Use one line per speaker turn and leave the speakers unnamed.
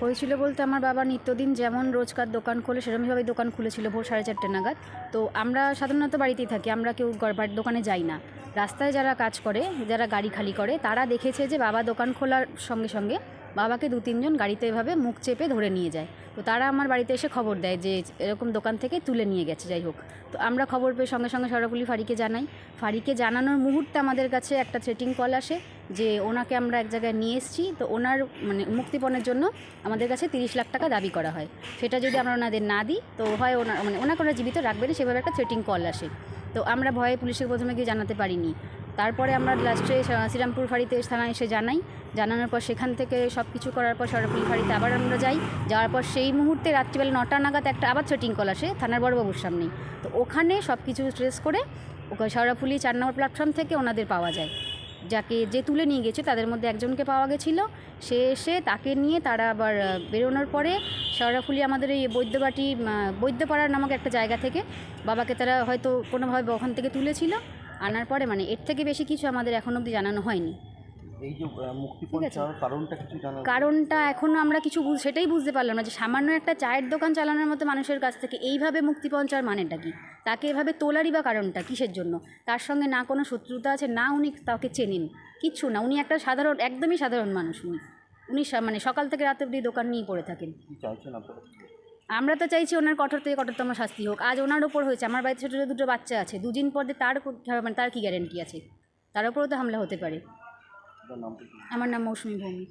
হয়েছিল বলতে আমার বাবা নিত্যদিন যেমন রোজকার দোকান খোলে সেরকমভাবে দোকান খুলেছিল ভোর সাড়ে চারটে নাগাদ। তো আমরা সাধারণত বাড়িতেই থাকি, আমরা কেউ বাড়ির দোকানে যাই না। রাস্তায় যারা কাজ করে, যারা গাড়ি খালি করে, তারা দেখেছে যে বাবা দোকান খোলার সঙ্গে সঙ্গে বাবাকে দু তিনজন গাড়িতে এভাবে মুখ চেপে ধরে নিয়ে যায়। তো তারা আমার বাড়িতে এসে খবর দেয় যে এরকম দোকান থেকে তুলে নিয়ে গেছে, যাই হোক। তো আমরা খবর পেয়ে সঙ্গে সঙ্গে সরাপুলি ফাঁড়িকে জানাই। ফাঁড়িকে জানানোর মুহূর্তে আমাদের কাছে একটা থ্রেটিং কল আসে যে ওনাকে আমরা এক জায়গায় নিয়ে এসেছি। তো ওনার মানে মুক্তিপণের জন্য আমাদের কাছে তিরিশ লাখ টাকা দাবি করা হয়। সেটা যদি আমরা ওনাদের না দিই, তো হয় ওনার মানে ওনাকে ওরা জীবিত রাখবে না, সেভাবে একটা থ্রেটিং কল আসে। তো আমরা ভয়ে পুলিশকে প্রথমে গিয়ে জানাতে পারিনি। তারপরে আমরা লাস্টে শ্রীরামপুর ফাঁড়িতে থানায় এসে জানাই। জানানোর পর সেখান থেকে সব কিছু করার পর সরাপুলি ফাঁড়িতে আবার আমরা যাই। যাওয়ার পর সেই মুহূর্তে রাত্রিবেলা নটা নাগাদ একটা আবার থ্রেটিং কল আসে থানার বড়বাবুর সামনেই তো ওখানে সব কিছু ট্রেস করে শেওড়াফুলি চার নম্বর প্ল্যাটফর্ম থেকে ওনাদের পাওয়া যায়। যাকে যে তুলে নিয়ে গেছে তাদের মধ্যে একজনকে পাওয়া গেছিল। সে এসে তাকে নিয়ে তারা আবার বেরোনোর পরে শেওড়াফুলি আমাদের এই বৈদ্যবাটি বৈদ্যপাড়ার নামক একটা জায়গা থেকে বাবাকে তারা হয়তো কোনোভাবে ওখান থেকে তুলেছিল। আনার পরে মানে এর থেকে বেশি কিছু আমাদের এখন অবধি জানানো হয়নি।
এই যে মুক্তিপণ কারণটা কিছু জানা
কারণটা এখনও আমরা কিছু বুঝ- সেটাই বুঝতে পারলাম না যে সামান্য একটা চায়ের দোকান চালানোর মতো মানুষের কাছ থেকে এইভাবে মুক্তি পাওয়ার চাওয়ার মানেটা কি? তাকে এভাবে তোলারই বা কারণটা কিসের জন্য? তার সঙ্গে না কোনো শত্রুতা আছে না উনি তাকে চেনেন কিচ্ছু না। উনি একটা সাধারণ একদমই সাধারণ মানুষ উনি। উনি মানে সকাল থেকে রাত অবধি দোকান নিয়ে পড়ে থাকেন।
চাইছেন আপনারা?
আমরা তো চাইছি ওনার কঠোর থেকে কঠোরতম শাস্তি হোক। আজ ওনার ওপর হয়েছে। আমার বাড়িতে ছোটো ছোটো দুটো বাচ্চা আছে। দুদিন পরে তার মানে তার কী গ্যারেন্টি আছে? তার উপরেও তো হামলা হতে পারে। আমার নাম মৌসুমী ভৌমিক।